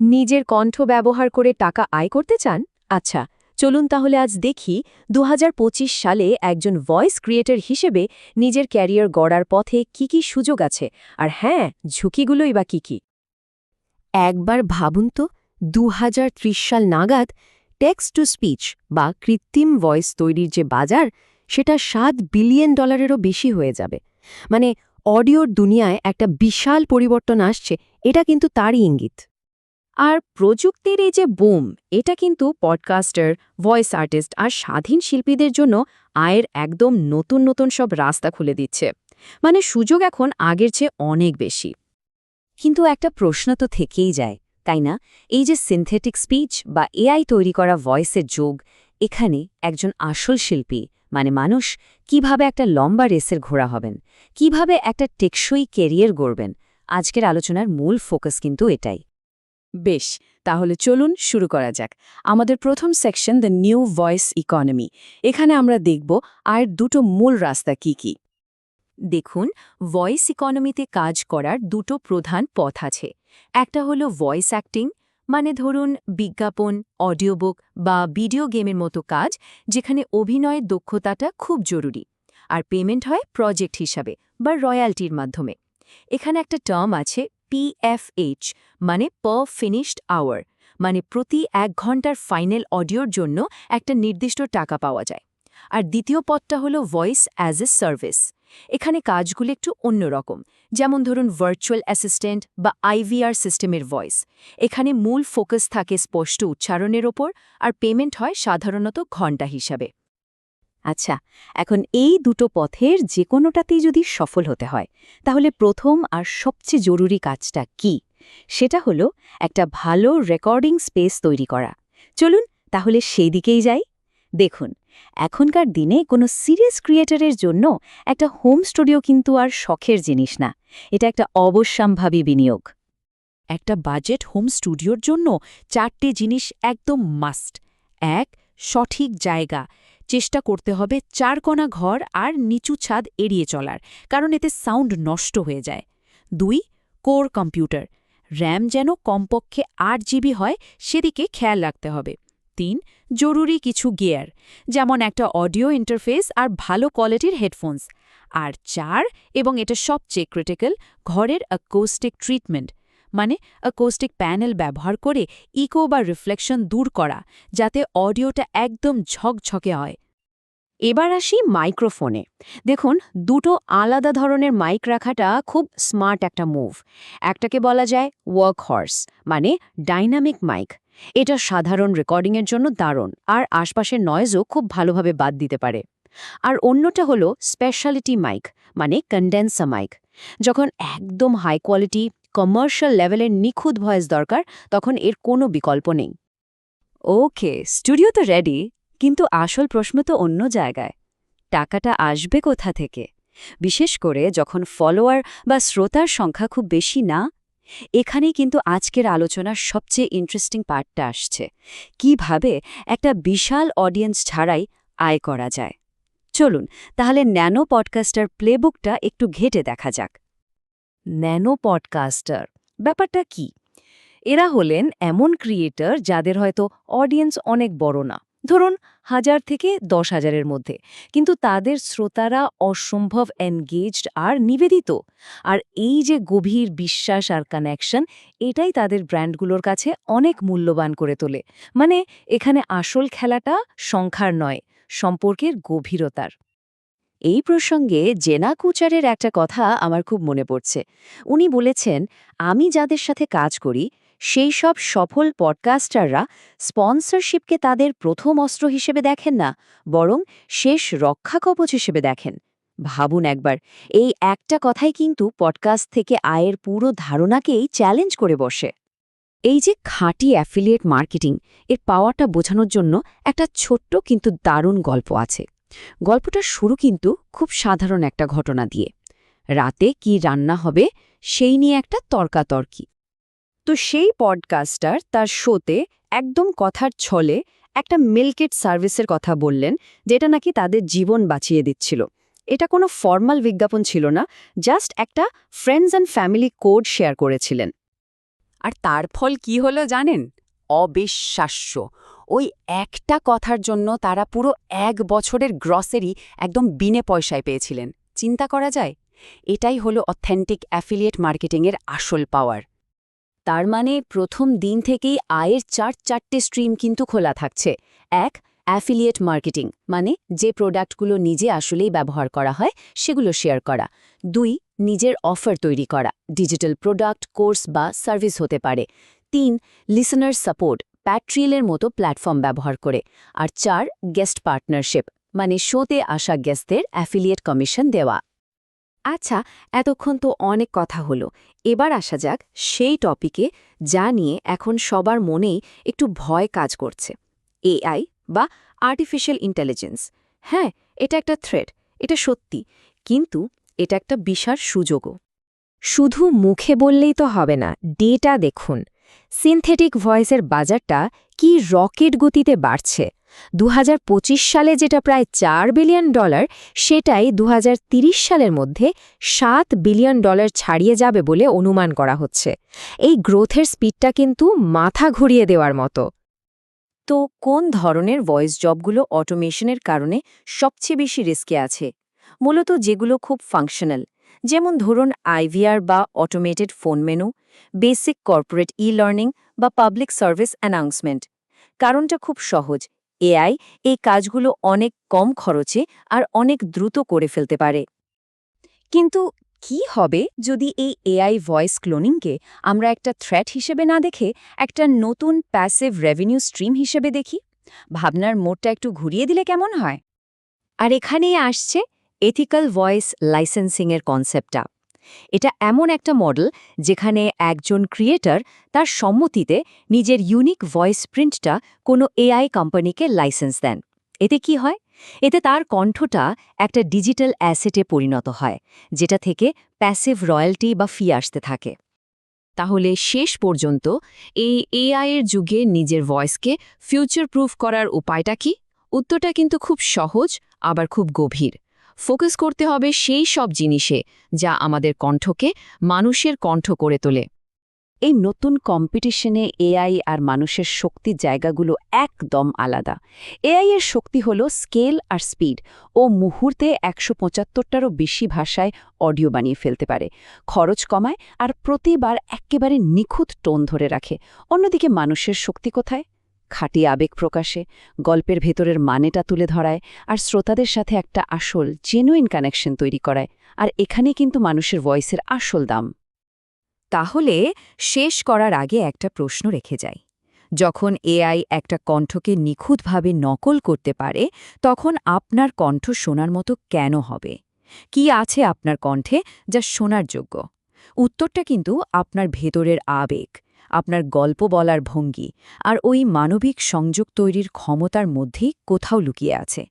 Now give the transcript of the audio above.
নিজের কণ্ঠ ব্যবহার করে টাকা আয় করতে চান? আচ্ছা চলুন তাহলে আজ দেখি দু হাজার পঁচিশ সালে একজন ভয়েস ক্রিয়েটর হিসেবে নিজের ক্যারিয়ার গড়ার পথে কি কি সুযোগ আছে? আর হ্যাঁ ঝুঁকিগুলোই বা কি কি? একবার ভাবুন তো দু হাজার ত্রিশ সাল নাগাদ টেক্সট টু স্পিচ বা কৃত্রিম ভয়েস তৈরির যে বাজার, সেটা সাত বিলিয়ন ডলারেরও বেশি হয়ে যাবে। মানে অডিওর দুনিয়ায় একটা বিশাল পরিবর্তন আসছে, এটা কিন্তু তারই ইঙ্গিত। আর প্রযুক্তির এই যে বুম, এটা কিন্তু পডকাস্টার ভয়েস আর্টিস্ট আর স্বাধীন শিল্পীদের জন্য আয়ের একদম নতুন নতুন সব রাস্তা খুলে দিচ্ছে। মানে সুযোগ এখন আগের চেয়ে অনেক বেশি। কিন্তু একটা প্রশ্ন তো থেকেই যায়, তাই না? এই যে সিনথেটিক স্পিচ বা এআই তৈরি করা ভয়েসের যোগ, এখানে একজন আসল শিল্পী মানে মানুষ, কীভাবে একটা লম্বা রেসের ঘোড়া হবেন? কীভাবে একটা টেকসই কেরিয়ার গড়বেন? আজকের আলোচনার মূল ফোকাস কিন্তু এটাই। বেশ, তাহলে চলুন শুরু করা যাক। আমাদের প্রথম section the new voice economy এখানে আমরা দেখব আয়ের দুটো মূল রাস্তা কি কি। দেখুন ভয়েস ইকোনমিতে কাজ করার দুটো প্রধান পথ আছে। একটা হলো ভয়েস অ্যাক্টিং মানে ধরুন বিজ্ঞাপন অডিওবুক বা ভিডিও গেমের মতো কাজ, যেখানে অভিনয়ের দক্ষতাটা খুব জরুরি। আর পেমেন্ট হয় প্রজেক্ট হিসাবে বা রয়্যালটির মাধ্যমে। এখানে একটা টার্ম আছে পিএফএইচ মানে পার ফিনিশড আওয়ার মানে প্রতি এক ঘণ্টার ফাইনাল অডিওর জন্য একটা নির্দিষ্ট টাকা পাওয়া যায়। আর দ্বিতীয় পথটা হলো ভয়েস অ্যাজ এ সার্ভিস এখানে কাজগুলো একটু অন্যরকম যেমন ধরুন ভার্চুয়াল অ্যাসিস্ট্যান্ট বা আইভিআর সিস্টেমের ভয়েস এখানে মূল ফোকাস থাকে স্পষ্ট উচ্চারণের ওপর, আর পেমেন্ট হয় সাধারণত ঘণ্টা হিসাবে। আচ্ছা এখন এই দুটো পথের যে কোনোটাতেই যদি সফল হতে হয়, তাহলে প্রথম আর সবচেয়ে জরুরি কাজটা কি? সেটা হলো একটা ভালো রেকর্ডিং স্পেস তৈরি করা। চলুন তাহলে সেই দিকেই যাই। দেখুন, এখনকার দিনে কোনো সিরিয়াস ক্রিয়েটারের জন্য একটা হোম স্টুডিও কিন্তু আর শখের জিনিস না। এটা একটা অবশ্যম্ভাবী বিনিয়োগ। একটা বাজেট হোম স্টুডিওর জন্য চারটে জিনিস একদম মাস্ট। এক, সঠিক জায়গা। চেষ্টা করতে হবে চারকোনা ঘর আর নিচু ছাদ এড়িয়ে চলার, কারণ এতে সাউন্ড নষ্ট হয়ে যায়। দুই, কোর কম্পিউটার। র্যাম যেন কমপক্ষে আট জিবি হয়, সেদিকে খেয়াল রাখতে হবে। তিন, জরুরি কিছু গিয়ার, যেমন একটা অডিও ইন্টারফেস আর ভালো কোয়ালিটির হেডফোনস। আর চার, এবং এটা সবচেয়ে ক্রিটিক্যাল, ঘরের অ্যাকোস্টিক ট্রিটমেন্ট মানে অ্যাকোস্টিক প্যানেল ব্যবহার করে ইকো বা রিফ্লেকশন দূর করা, যাতে অডিওটা একদম ঝকঝকে হয়। এবার আসি মাইক্রোফোনে। দেখুন, দুটো আলাদা ধরনের মাইক রাখাটা খুব স্মার্ট একটা মুভ। একটাকে বলা যায় ওয়ার্ক হর্স মানে ডাইনামিক মাইক। এটা সাধারণ রেকর্ডিংয়ের জন্য দারুণ, আর আশপাশের নয়েজও খুব ভালোভাবে বাদ দিতে পারে। আর অন্যটা হলো স্পেশালিটি মাইক মানে কন্ডেন্সার মাইক যখন একদম হাই কোয়ালিটি কমার্শিয়াল লেভেলের নিখুঁত ভয়েস দরকার, তখন এর কোনো বিকল্প নেই। ওকে স্টুডিও তো রেডি কিন্তু আসল প্রশ্ন তো অন্য জায়গায়। টাকাটা আসবে কোথা থেকে? বিশেষ করে যখন ফলোয়ার বা শ্রোতার সংখ্যা খুব বেশি না, এখানেই কিন্তু আজকের আলোচনার সবচেয়ে ইন্টারেস্টিং পার্টটা আসছে। কীভাবে একটা বিশাল অডিয়েন্স ছাড়াই আয় করা যায়? চলুন, তাহলে ন্যানো পডকাস্টার প্লেবুকটা একটু ঘেটে দেখা যাক। ন্যানো পডকাস্টার ব্যাপারটা কি? এরা হলেন এমন ক্রিয়েটর যাদের হয়তো অডিয়েন্স অনেক বড় না। ধরুন, হাজার থেকে দশ হাজারের মধ্যে। কিন্তু তাদের শ্রোতারা অসম্ভব এনগেজড আর নিবেদিত। আর এই যে গভীর বিশ্বাস আর কানেকশন এটাই তাদের ব্র্যান্ডগুলোর কাছে অনেক মূল্যবান করে তোলে। মানে এখানে আসল খেলাটা সংখ্যার নয়, সম্পর্কের গভীরতার। এই প্রসঙ্গে জেনা কুচারের একটা কথা আমার খুব মনে পড়ছে। উনি বলেছেন, আমি যাদের সাথে কাজ করি সেই সব সফল পডকাস্টাররা স্পন্সরশিপকে তাদের প্রথম অস্ত্র হিসেবে দেখেন না, বরং শেষ রক্ষাকবচ হিসেবে দেখেন। ভাবুন একবার, এই একটা কথাই কিন্তু পডকাস্ট থেকে আয়ের পুরো ধারণাকেই চ্যালেঞ্জ করে বসে। এই যে খাঁটি অ্যাফিলিয়েট মার্কেটিং এর পাওয়ারটা বোঝানোর জন্য একটা ছোট্ট কিন্তু দারুণ গল্প আছে। গল্পটার শুরু কিন্তু খুব সাধারণ একটা ঘটনা দিয়ে। রাতে কি রান্না হবে, সেই নিয়ে একটা তর্কাতর্কি। তো সেই পডকাস্টার তার শোতে একদম কথার ছলে একটা মিল্কেট সার্ভিসের কথা বললেন, যেটা নাকি তাদের জীবন বাঁচিয়ে দিচ্ছিল। এটা কোনো ফর্মাল বিজ্ঞাপন ছিল না জাস্ট একটা friends and family code share করেছিলেন। আর তার ফল কি হলো জানেন? অবিশ্বাস্য। ওই একটা কথার জন্য তারা পুরো এক বছরের গ্রসারি একদম বিনে পয়সায় পেয়েছিলেন। চিন্তা করা যায়? এটাই হলো অথেন্টিক অ্যাফিলিয়েট মার্কেটিংয়ের আসল পাওয়ার তার মানে প্রথম দিন থেকেই আয়ের চার চারটে স্ট্রিম কিন্তু খোলা থাকছে। এক অ্যাফিলিয়েট মার্কেটিং মানে যে প্রোডাক্টগুলো নিজে আসলেই ব্যবহার করা হয়, সেগুলো শেয়ার করা। দুই, নিজের অফার তৈরি করা, ডিজিটাল প্রোডাক্ট, কোর্স বা সার্ভিস হতে পারে। তিন লিসনার সাপোর্ট প্যাট্রিয়েলের মতো প্ল্যাটফর্ম ব্যবহার করে। আর চার গেস্ট পার্টনারশিপ মানে শোতে আসা গেস্টদের অ্যাফিলিয়েট কমিশন দেওয়া। আচ্ছা এতক্ষণ তো অনেক কথা হলো। এবার আসা যাক সেই টপিকে যা নিয়ে এখন সবার মনেই একটু ভয় কাজ করছে। এআই বা আর্টিফিশিয়াল ইন্টেলিজেন্স। হ্যাঁ এটা একটা থ্রেড এটা সত্যি, কিন্তু এটা একটা বিশাল সুযোগও। শুধু মুখে বললেই তো হবে না, ডেটা দেখুন। সিনথেটিক ভয়েসের বাজারটা কি রকেট গতিতে বাড়ছে? দু হাজার পঁচিশ সালে যেটা প্রায় চার বিলিয়ন ডলার, সেটাই দু সালের মধ্যে সাত বিলিয়ন ডলার ছাড়িয়ে যাবে বলে অনুমান করা হচ্ছে। এই গ্রোথের স্পিডটা কিন্তু মাথা ঘুরিয়ে দেওয়ার মতো। তো কোন ধরনের ভয়েস জবগুলো অটোমেশনের কারণে সবচেয়ে বেশি রিস্কে আছে? মূলত যেগুলো খুব ফাংশনাল। যেমন ধরুন আইভিআর বা automated phone menu basic corporate e learning বা পাবলিক সার্ভিস অ্যানাউন্সমেন্ট কারণটা খুব সহজ এআই এই কাজগুলো অনেক কম খরচে আর অনেক দ্রুত করে ফেলতে পারে। কিন্তু কি হবে যদি এই এআই ভয়েস ক্লোনিংকে আমরা একটা থ্রেট হিসেবে না দেখে একটা নতুন প্যাসিভ রেভিনিউ স্ট্রিম হিসেবে দেখি? ভাবনার মোড়টা একটু ঘুরিয়ে দিলে কেমন হয়? আর এখানেই আসছে এথিক্যাল ভয়েস লাইসেন্সিংয়ের কনসেপ্টটা এটা এমন একটা মডেল যেখানে একজন ক্রিয়েটর তার সম্মতিতে নিজের ইউনিক ভয়েস প্রিন্টটা কোনো এআই কোম্পানিকে লাইসেন্স দেন। এতে কি হয়? এতে তার কণ্ঠটা একটা ডিজিটাল অ্যাসেটে পরিণত হয়, যেটা থেকে প্যাসিভ রয়্যালটি বা ফি আসতে থাকে। তাহলে শেষ পর্যন্ত এই এআইয়ের যুগে নিজের ভয়েসকে ফিউচার প্রুফ করার উপায়টা কি? উত্তরটা কিন্তু খুব সহজ, আবার খুব গভীর। ফোকাস করতে হবে সেই সব জিনিসে যা আমাদের কণ্ঠকে মানুষের কণ্ঠ করে তোলে। এই নতুন কম্পিটিশনে এআই আর মানুষের শক্তির জায়গাগুলো একদম আলাদা। এআই এর শক্তি হল স্কেল আর স্পিড ও মুহূর্তে একশো পঁচাত্তরটারও বেশি ভাষায় অডিও বানিয়ে ফেলতে পারে। খরচ কমায় আর প্রতিবার একেবারে নিখুঁত টোন ধরে রাখে। অন্যদিকে মানুষের শক্তি কোথায়? খাঁটি আবেগ প্রকাশে, গল্পের ভেতরের মানেটা তুলে ধরায় আর শ্রোতাদের সাথে একটা আসল জেনুইন কানেকশন তৈরি করায়, আর এখানে কিন্তু মানুষের ভয়েসের আসল দাম। তাহলে শেষ করার আগে একটা প্রশ্ন রেখে যাই। যখন এআই একটা কণ্ঠকে নিখুঁতভাবে নকল করতে পারে, তখন আপনার কণ্ঠ শোনার মতো কেন হবে? কি আছে আপনার কণ্ঠে যা শোনার যোগ্য? উত্তরটা কিন্তু আপনার ভেতরের আবেগ আপনার গল্প বলার ভঙ্গি আর ওই মানবিক সংযোগ তৈরির ক্ষমতার মধ্যেই কোথাও লুকিয়ে আছে।